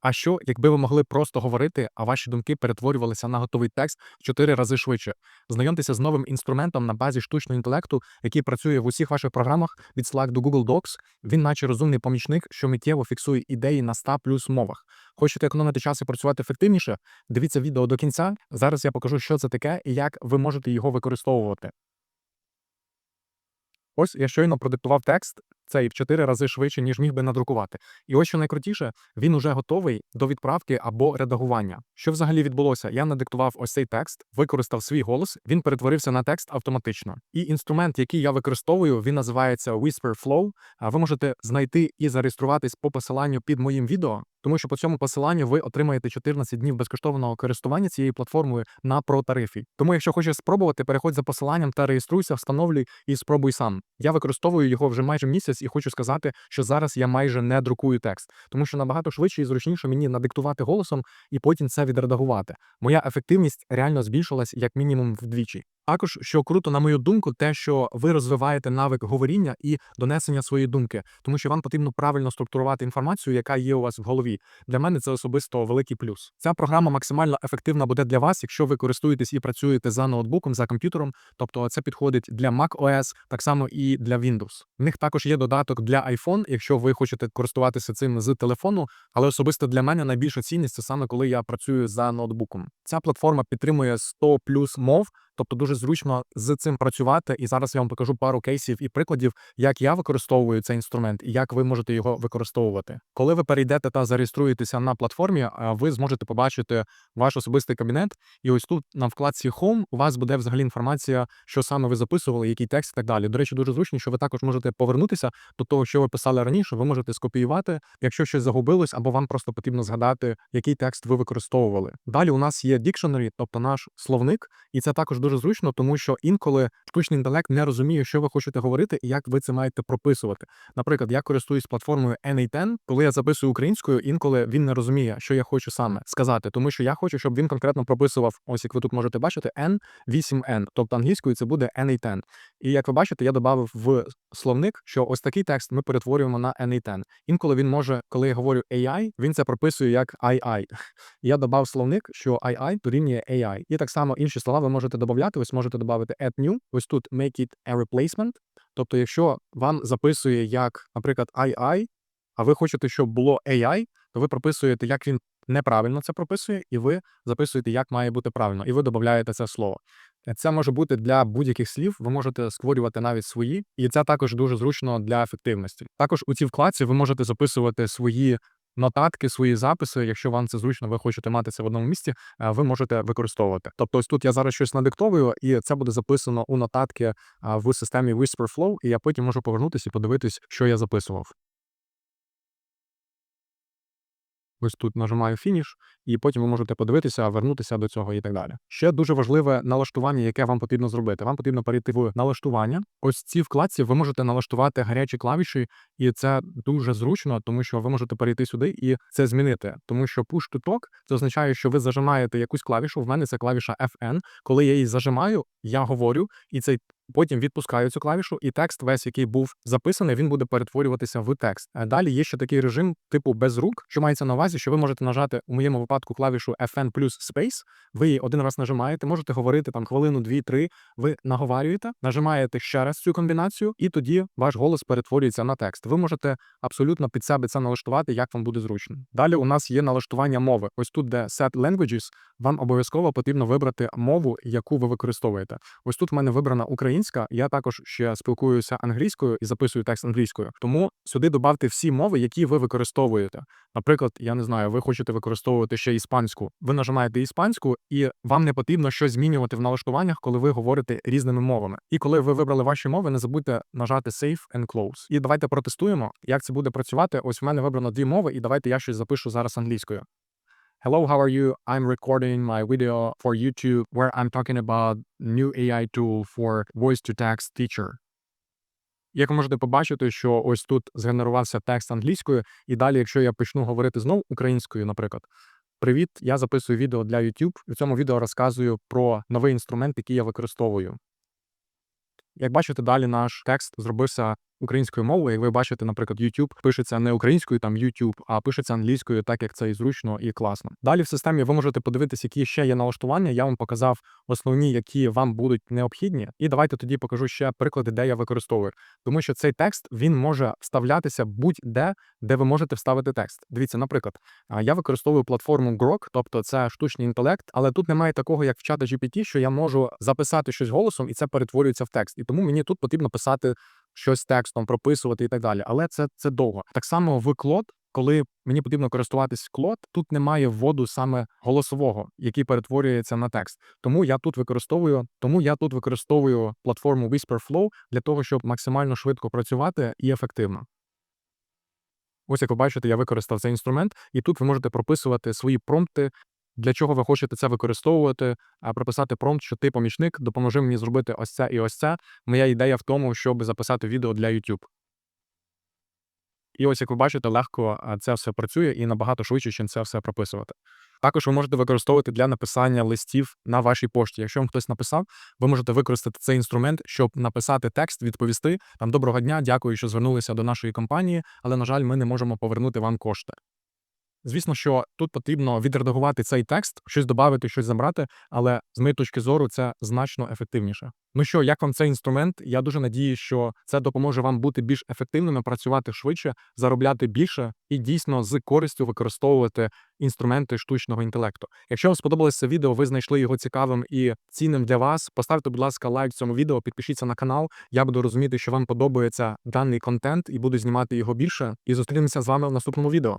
А що, якби ви могли просто говорити, а ваші думки перетворювалися на готовий текст в 4 рази швидше? Знайомтеся з новим інструментом на базі штучного інтелекту, який працює в усіх ваших програмах від Slack до Google Docs. Він, наче розумний помічник, що миттєво фіксує ідеї на 100 плюс мовах. Хочете економити час і працювати ефективніше? Дивіться відео до кінця. Зараз я покажу, що це таке і як ви можете його використовувати. Ось я щойно продиктував текст цей в 4 рази швидше, ніж міг би надрукувати. І ось що найкрутіше, він уже готовий до відправки або редагування. Що взагалі відбулося? Я надиктував ось цей текст, використав свій голос, він перетворився на текст автоматично. І інструмент, який я використовую, він називається Whisper Flow. Ви можете знайти і зареєструватись по посиланню під моїм відео. Тому що по цьому посиланню ви отримаєте 14 днів безкоштовного користування цією платформою на протарифі. Тому, якщо хочеш спробувати, переходь за посиланням та реєструйся, встановлюй і спробуй сам. Я використовую його вже майже місяць і хочу сказати, що зараз я майже не друкую текст, тому що набагато швидше і зручніше мені надиктувати голосом і потім це відредагувати. Моя ефективність реально збільшилась як мінімум вдвічі. Також, що круто, на мою думку, те, що ви розвиваєте навик говоріння і донесення своєї думки, тому що вам потрібно правильно структурувати інформацію, яка є у вас в голові. Для мене це особисто великий плюс. Ця програма максимально ефективна буде для вас, якщо ви користуєтесь і працюєте за ноутбуком, за комп'ютером. Тобто це підходить для macOS, так само і для Windows. В них також є додаток для iPhone, якщо ви хочете користуватися цим з телефону. Але особисто для мене найбільша цінність це саме коли я працюю за ноутбуком. Ця платформа підтримує 100 плюс мов. Тобто дуже зручно з цим працювати, і зараз я вам покажу пару кейсів і прикладів, як я використовую цей інструмент і як ви можете його використовувати. Коли ви перейдете та зареєструєтеся на платформі, ви зможете побачити ваш особистий кабінет. І ось тут на вкладці Home у вас буде взагалі інформація, що саме ви записували, який текст і так далі. До речі, дуже зручно, що ви також можете повернутися до того, що ви писали раніше. Ви можете скопіювати, якщо щось загубилось, або вам просто потрібно згадати, який текст ви використовували. Далі у нас є Dictionary, тобто наш словник, і це також дуже зручно, тому що інколи штучний інтелект не розуміє, що ви хочете говорити і як ви це маєте прописувати. Наприклад, я користуюсь платформою N810, коли я записую українською, інколи він не розуміє, що я хочу саме сказати, тому що я хочу, щоб він конкретно прописував, ось як ви тут можете бачити, N8N, тобто англійською це буде N810. І як ви бачите, я додав в словник, що ось такий текст ми перетворюємо на N810. Інколи він може, коли я говорю AI, він це прописує як II. Я додав словник, що II дорівнює AI. І так само інші слова ви можете додати. Ось можете додати add new. Ось тут make it a replacement. Тобто, якщо вам записує як, наприклад, II, а ви хочете, щоб було AI, то ви прописуєте, як він неправильно це прописує, і ви записуєте, як має бути правильно, і ви додаєте це слово. Це може бути для будь-яких слів. Ви можете створювати навіть свої, і це також дуже зручно для ефективності. Також у цій вкладці ви можете записувати свої. Нотатки, свої записи, якщо вам це зручно, ви хочете мати це в одному місці, е, ви можете використовувати. Тобто, ось тут я зараз щось надиктовую, і це буде записано у нотатки в системі Whisperflow, і я потім можу повернутися і подивитись, що я записував. Ось тут нажимаю фініш, і потім ви можете подивитися, вернутися до цього і так далі. Ще дуже важливе налаштування, яке вам потрібно зробити. Вам потрібно перейти в налаштування. Ось в цій вкладці ви можете налаштувати гарячі клавіші, і це дуже зручно, тому що ви можете перейти сюди і це змінити. Тому що push to talk – це означає, що ви зажимаєте якусь клавішу. В мене це клавіша FN. Коли я її зажимаю, я говорю, і цей Потім відпускаю цю клавішу, і текст, весь, який був записаний, він буде перетворюватися в текст. Далі є ще такий режим типу без рук, що мається на увазі, що ви можете нажати у моєму випадку клавішу FN плюс Space. Ви її один раз нажимаєте, можете говорити там хвилину, дві, три. Ви наговарюєте, нажимаєте ще раз цю комбінацію, і тоді ваш голос перетворюється на текст. Ви можете абсолютно під себе це налаштувати, як вам буде зручно. Далі у нас є налаштування мови. Ось тут, де Set Languages, вам обов'язково потрібно вибрати мову, яку ви використовуєте. Ось тут в мене вибрана українська. Я також ще спілкуюся англійською і записую текст англійською. Тому сюди додавте всі мови, які ви використовуєте. Наприклад, я не знаю, ви хочете використовувати ще іспанську. Ви нажимаєте іспанську, і вам не потрібно щось змінювати в налаштуваннях, коли ви говорите різними мовами. І коли ви вибрали ваші мови, не забудьте нажати Save and Close. І давайте протестуємо, як це буде працювати. Ось в мене вибрано дві мови, і давайте я щось запишу зараз англійською. Hello, how are you? I'm recording my video for YouTube where I'm talking about new AI tool for voice to text teacher. Як ви можете побачити, що ось тут згенерувався текст англійською, і далі, якщо я почну говорити знову українською, наприклад, привіт, я записую відео для YouTube, і в цьому відео розказую про новий інструмент, який я використовую. Як бачите, далі наш текст зробився українською мовою. Як ви бачите, наприклад, YouTube пишеться не українською, там YouTube, а пишеться англійською, так як це і зручно і класно. Далі в системі ви можете подивитися, які ще є налаштування. Я вам показав основні, які вам будуть необхідні. І давайте тоді покажу ще приклади, де я використовую. Тому що цей текст він може вставлятися будь-де, де ви можете вставити текст. Дивіться, наприклад, я використовую платформу Grok, тобто це штучний інтелект, але тут немає такого, як в чата GPT, що я можу записати щось голосом, і це перетворюється в текст. І тому мені тут потрібно писати щось текстом, прописувати і так далі. Але це, це довго. Так само в Клод, коли мені потрібно користуватись Клод, тут немає вводу саме голосового, який перетворюється на текст. Тому я тут використовую, тому я тут використовую платформу Whisperflow для того, щоб максимально швидко працювати і ефективно. Ось як ви бачите, я використав цей інструмент, і тут ви можете прописувати свої промпти, для чого ви хочете це використовувати, прописати промпт, що ти помічник, допоможи мені зробити ось це і ось це. Моя ідея в тому, щоб записати відео для YouTube. І ось як ви бачите, легко це все працює і набагато швидше, чим це все прописувати. Також ви можете використовувати для написання листів на вашій пошті. Якщо вам хтось написав, ви можете використати цей інструмент, щоб написати текст, відповісти там доброго дня, дякую, що звернулися до нашої компанії, але на жаль, ми не можемо повернути вам кошти. Звісно, що тут потрібно відредагувати цей текст, щось додати, щось забрати, але з моєї точки зору це значно ефективніше. Ну що, як вам цей інструмент? Я дуже надію, що це допоможе вам бути більш ефективними, працювати швидше, заробляти більше і дійсно з користю використовувати інструменти штучного інтелекту. Якщо вам сподобалось це відео, ви знайшли його цікавим і цінним для вас. Поставте, будь ласка, лайк цьому відео, підпишіться на канал. Я буду розуміти, що вам подобається даний контент, і буду знімати його більше. І зустрінемося з вами в наступному відео.